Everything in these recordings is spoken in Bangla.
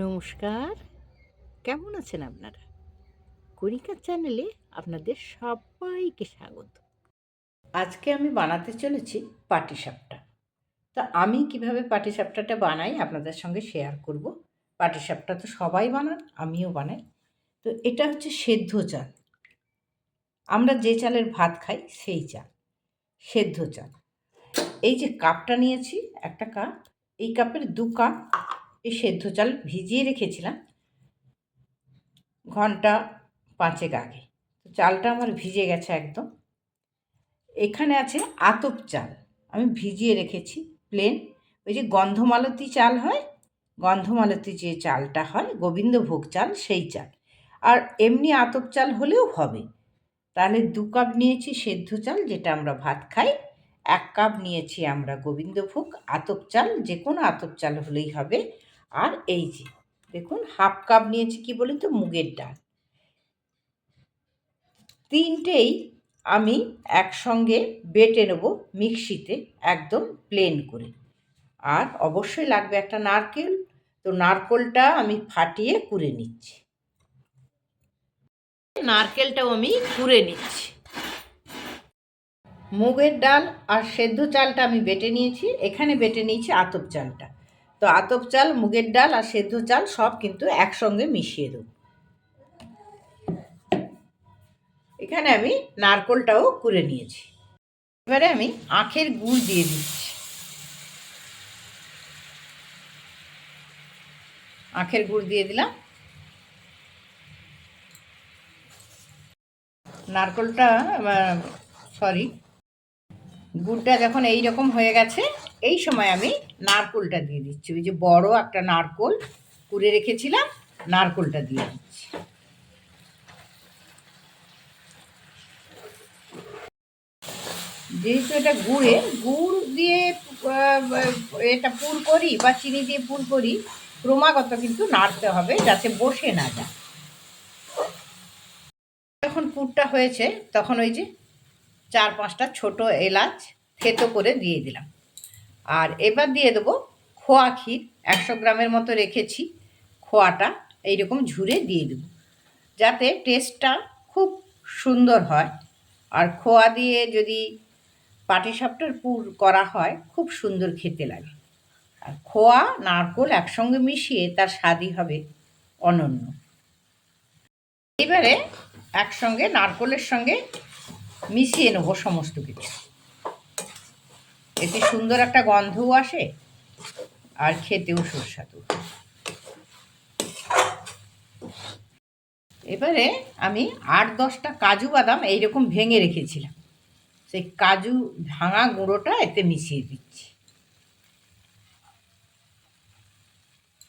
নমস্কার। কেমন আছেন আপনারা? কণিকার চ্যানেলে আপনাদের সবাইকে স্বাগত। আজকে আমি বানাতে চলেছি পাটিসাপটা। তা আমি কীভাবে পাটিসাপটাটা বানাই আপনাদের সঙ্গে শেয়ার করব। পাটিসাপটা তো সবাই বানান, আমিও বানাই। তো এটা হচ্ছে সেদ্ধ চাল। আমরা যে চালের ভাত খাই সেই চাল, সেদ্ধ চাল। এই যে কাপটা নিয়েছি, একটা কাপ। এই কাপের দু কাপ এই সেদ্ধ চাল ভিজিয়ে রেখেছিলাম ঘণ্টা পাঁচেক আগে। তো চালটা আমার ভিজে গেছে একদম। এখানে আছে আতপ চাল। আমি ভিজিয়ে রেখেছি প্লেন ওই যে গন্ধমালতি চাল হয়, গন্ধমালতি যে চালটা হয়, গোবিন্দভোগ চাল, সেই চাল। আর এমনি আতপ চাল হলেও হবে। তাহলে দু কাপ নিয়েছি সেদ্ধ চাল, যেটা আমরা ভাত খাই। এক কাপ নিয়েছি আমরা গোবিন্দভোগ, আতপ চাল যে কোনো আতপ চাল হলেই হবে। আর এই যে, দেখুন, হাফ কাপ নিয়েছি কি বলি তো, মুগের ডাল। তিনটেই আমি একসঙ্গে বেটে নেব মিক্সিতে একদম প্লেন করে। আর অবশ্যই লাগবে একটা নারকেল। তো নারকেলটা আমি ফাটিয়ে কুড়ে নিচ্ছি। নারকেলটাও আমি কুড়ে নিচ্ছি। মুগের ডাল আর সেদ্ধ চালটা আমি বেটে নিয়েছি। এখানে বেটে নিয়েছি আতপ চালটা। তো আতপ চাল, মুগের ডাল আর সেদ্ধ চাল সব কিন্তু একসঙ্গে মিশিয়ে দেব। এখানে আমি নারকোলটাও করে নিয়েছি। এবারে আমি আখের গুড় দিয়ে দিচ্ছি। আখের গুড় দিয়ে দিলাম। নারকোলটা সরি গুড়টা যখন এই রকম হয়ে গেছে এই সময় আমি নারকোলটা দিয়ে দিচ্ছি। ওই যে বড় একটা নারকোল কুড়ে রেখেছিলাম, নারকোলটা দিয়ে দিচ্ছি। যেহেতু এটা গুড়ে, গুড় দিয়ে এটা পুর করি বা চিনি দিয়ে পুর করি, ক্রমাগত কিন্তু নাড়তে হবে যাতে বসে না যায়। যখন পুরটা হয়েছে, তখন ওই যে চার পাঁচটা ছোট এলাচ থেতো করে দিয়ে দিলাম। আর এবার দিয়ে দেবো খোয়া ক্ষীর। একশো গ্রামের মতো রেখেছি খোয়াটা। এইরকম ঝুরে দিয়ে দেবো। যাতে টেস্টটা খুব সুন্দর হয়। আর খোয়া দিয়ে যদি পাটিসাপটার পুর করা হয়, খুব সুন্দর খেতে লাগে। আর খোয়া, নারকোল একসঙ্গে মিশিয়ে তার স্বাদই হবে অনন্য। এবারে একসঙ্গে নারকোলের সঙ্গে মিশিয়ে নেব সমস্ত কিছু। এতে সুন্দর একটা গন্ধও আসে আর খেতেও সুস্বাদু। এবারে আমি আট দশটা কাজু বাদাম এইরকম ভেঙে রেখেছিলাম। সেই কাজু ভাঙা গুঁড়োটা এতে মিশিয়ে দিচ্ছি।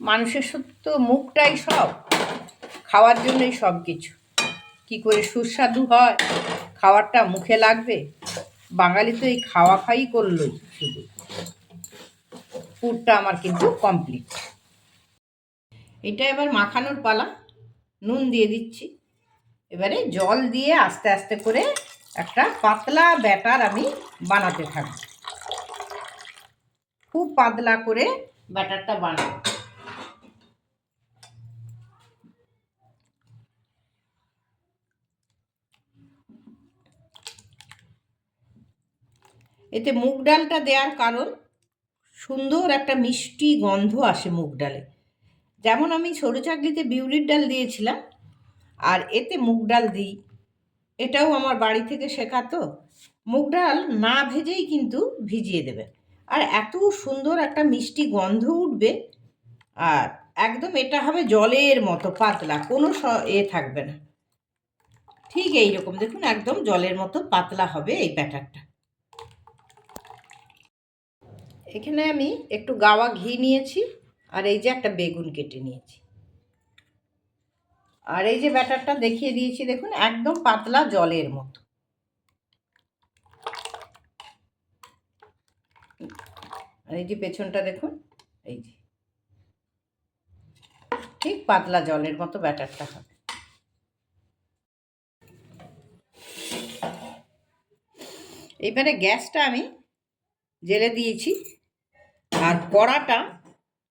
মানুষের তো মুখটাই সব, খাওয়ার জন্যই সব কিছু কী করে সুস্বাদু হয় খাবারটা মুখে লাগবে বাঙালি তো এই খাওয়া খাই করলোই শুধু। পুরটা আমার কিন্তু কমপ্লিট এটা এবার মাখানোর পালা। নুন দিয়ে দিচ্ছি। এবারে জল দিয়ে আস্তে আস্তে করে একটা পাতলা ব্যাটার আমি বানাতে থাকব। খুব পাতলা করে ব্যাটারটা বানাবো। এতে মুগ ডালটা দেওয়ার কারণ সুন্দর একটা মিষ্টি গন্ধ আসে মুগ ডালে। যেমন আমি ছোটো চাকরিতে বিউলির ডাল দিয়েছিলাম, আর এতে মুগ ডাল দিই। এটাও আমার বাড়ি থেকে শেখাতো। মুগ ডাল না ভেজেই কিন্তু ভিজিয়ে দেবে। আর এত সুন্দর একটা মিষ্টি গন্ধ উঠবে, আর একদম এটা হবে জলের মতো, পাতলা, কোনো স এ থাকবে না। ঠিক এই রকম দেখুন, একদম জলের মতো পাতলা হবে এই ব্যাটারটা। এখানে আমি একটু গাওয়া ঘি নিয়েছি আর এই যে একটা বেগুন কেটে নিয়েছি। আর এই যে ব্যাটারটা দেখিয়ে দিয়েছি, দেখুন, একদম পাতলা জলের মতো। আর এই যে পেছনটা দেখুন, এই যে। ঠিক পাতলা জলের মতো ব্যাটারটা হবে। এবারে গ্যাসটা আমি জেলে দিয়েছি। আর কড়াটা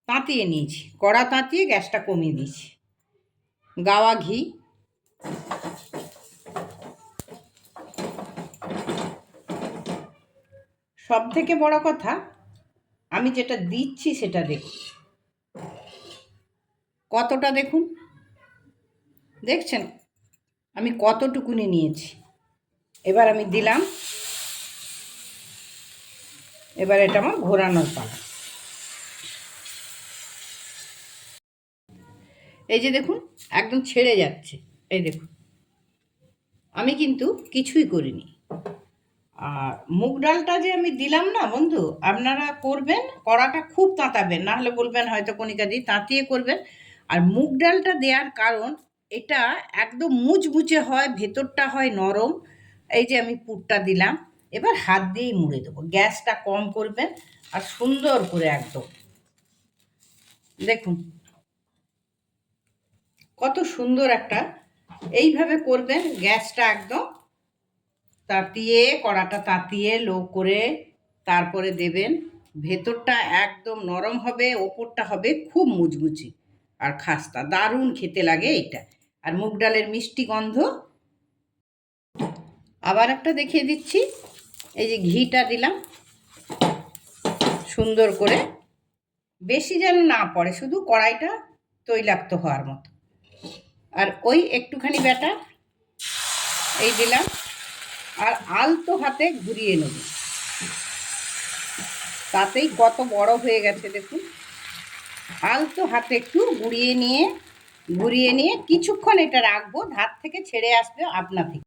তাঁতিয়ে নিয়েছি। কড়া তাঁতিয়ে গ্যাসটা কমিয়ে দিয়েছি। গাওয়া ঘি। সব থেকে বড় কথা, আমি যেটা দিচ্ছি সেটা দেখুন। কতটা দেখুন? দেখছেন? আমি কতটুকুনি নিয়েছি। এবার আমি দিলাম, এবার এটা আমার ঘোরানোর পালা। এই যে দেখুন, একদম ছেড়ে যাচ্ছে। এই দেখুন। আমি কিন্তু কিছুই করিনি। আর মুগ ডালটা যে আমি দিলাম না বন্ধু, আপনারা করবেন, কড়াটা খুব তাঁতাবেন, না হলে বলবেন হয়তো কণিকা দি, তাঁতিয়ে করবেন। আর মুগ ডালটা দেওয়ার কারণ, এটা একদম মুচমুচে হয়, ভেতরটা হয় নরম। এই যে আমি পুরটা দিলাম, এবার হাত দিয়েই মুড়ে দেবো। গ্যাসটা কম করবেন, আর সুন্দর করে একদম। দেখুন কত সুন্দর একটা। এইভাবে করবেন, গ্যাসটা একদম তাতিয়ে, কড়াটা তাতিয়ে, লো করে তারপরে দেবেন। ভেতরটা একদম নরম হবে, ওপরটা হবে খুব মুচমুচি আর খাস্তা। দারুণ খেতে লাগে এটা আর মুগ ডালের মিষ্টি গন্ধ। আবার একটা দেখিয়ে দিচ্ছি। এই যে ঘিটা দিলাম। সুন্দর করে। বেশি যেন না পড়ে, শুধু কড়াইটা তৈলাক্ত হওয়ার মতো। আর ওই একটুখানি ব্যাটা, এই দিলাম। আর আলতো হাতে ঘুরিয়ে নেব। তাতেই কত বড় হয়ে গেছে দেখুন। আলতো হাতে একটু ঘুরিয়ে নিয়ে ঘুরিয়ে নিয়ে কিছুক্ষণ এটা রাখব, ধার থেকে ছেড়ে আসবে আপনা থেকে।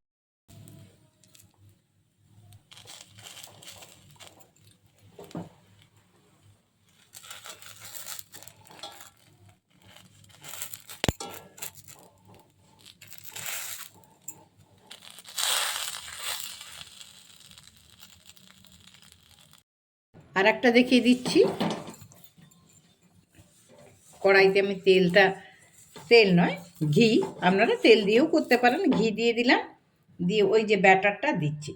আর একটা দেখিয়ে দিচ্ছি। কড়াইতে আমি তেলটা, তেল নয়, ঘি। আপনারা তেল দিয়েও করতে পারেন। ঘি দিয়ে দিলাম, দিয়ে ওই যে ব্যাটারটা দিচ্ছি।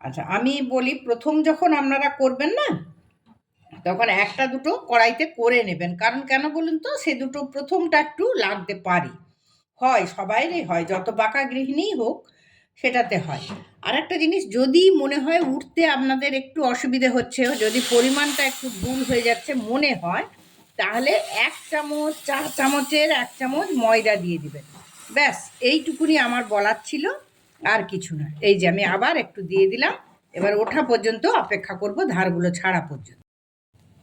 আচ্ছা আমি বলি প্রথম যখন আপনারা করবেন না, তখন একটা দুটো কড়াইতে করে নেবেন। কারণ কেন বলুন তো, সে দুটো প্রথমটা একটু লাগতে পারি। হয় সবাইরই হয়, যত বাঁকা গৃহিণীই হোক সেটাতে হয়। আর একটা জিনিস, যদি মনে হয় উঠতে আপনাদের একটু অসুবিধে হচ্ছে যদি পরিমাণটা একটু ভুল হয়ে যাচ্ছে মনে হয়, তাহলে এক চামচ চা চামচের এক চামচ ময়দা দিয়ে দিবেন। ব্যাস, এইটুকুনি আমার বলার ছিল, আর কিছু না। এই যে আমি আবার একটু দিয়ে দিলাম, এবার ওঠা পর্যন্ত অপেক্ষা করব ধারগুলো ছাড়া পর্যন্ত।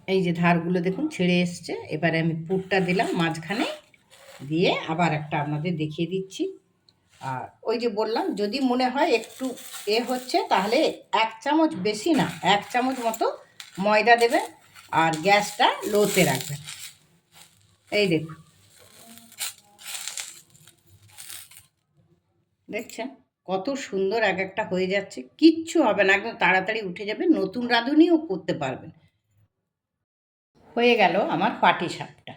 এই যে ধারগুলো দেখুন ছেড়ে এসছে, এবারে আমি পুরটা দিলাম মাঝখানে, দিয়ে আবার একটা আপনাদের দেখিয়ে দিচ্ছি। আর ওই যে বললাম, যদি মনে হয় একটু এ হচ্ছে, তাহলে এক চামচ বেশি না, এক চামচ মতো ময়দা দেবেন আর গ্যাসটা লোতে রাখবেন। এই দেখুন। দেখছেন? কত সুন্দর এক একটা হয়ে যাচ্ছে। কিচ্ছু হবে না, একদম তাড়াতাড়ি উঠে যাবে, নতুন রাঁধুনিও করতে পারবেন। হয়ে গেল আমার পাটি সাপটা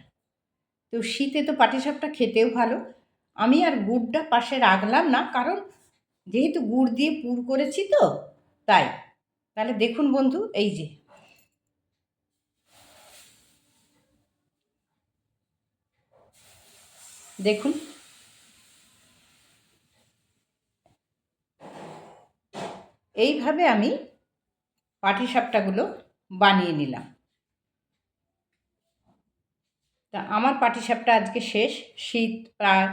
তো শীতে তো পাটি সাপটা খেতেও ভালো আমি আর গুড়টা পাশে রাখলাম না, কারণ যেহেতু গুড় দিয়ে পুর করেছি তো, তাই। তাহলে দেখুন বন্ধু, এই যে। দেখুন। এইভাবে আমি পাটিসাপটাগুলো বানিয়ে নিলাম। তা আমার পাটিসাপটা আজকে শেষ, শীত প্রায়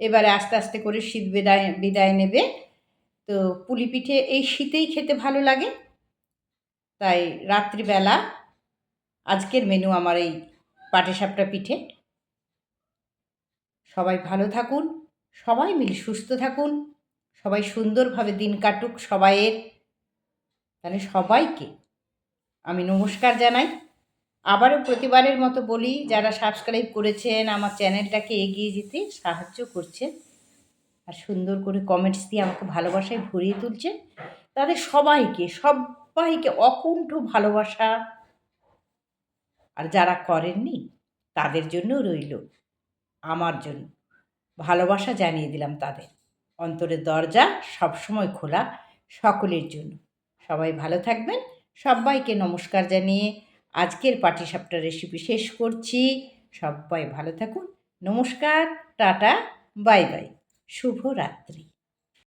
এবারে আস্তে আস্তে করে শীত বিদায় বিদায় নেবে। তো পুলি পিঠে এই শীতেই খেতে ভালো লাগে। তাই রাত্রিবেলা আজকের মেনু আমার এই পাটিসাপটা পিঠে। সবাই ভালো থাকুন, সবাই মিলে সুস্থ থাকুন, সবাই সুন্দরভাবে দিন কাটুক সবাইয়ের। তাহলে সবাইকে আমি নমস্কার জানাই। আবারও প্রতিবারের মতো বলি, যারা সাবস্ক্রাইব করেছেন আমার চ্যানেলটাকে এগিয়ে যেতে সাহায্য করছেন আর সুন্দর করে কমেন্টস দিয়ে আমাকে ভালোবাসায় ভরিয়ে তুলছেন, তাদের সবাইকে সবাইকে অকুণ্ঠ ভালোবাসা। আর যারা করেননি, তাদের জন্য রইল আমার জন্য ভালোবাসা জানিয়ে দিলাম তাদের। অন্তরের দরজা সবসময় খোলা সকলের জন্য। সবাই ভালো থাকবেন। সবাইকে নমস্কার জানিয়ে আজকের পাটিসাপটা রেসিপি শেষ করছি। সবাই ভালো থাকুন। নমস্কার টাটা বাই বাই। শুভরাত্রি।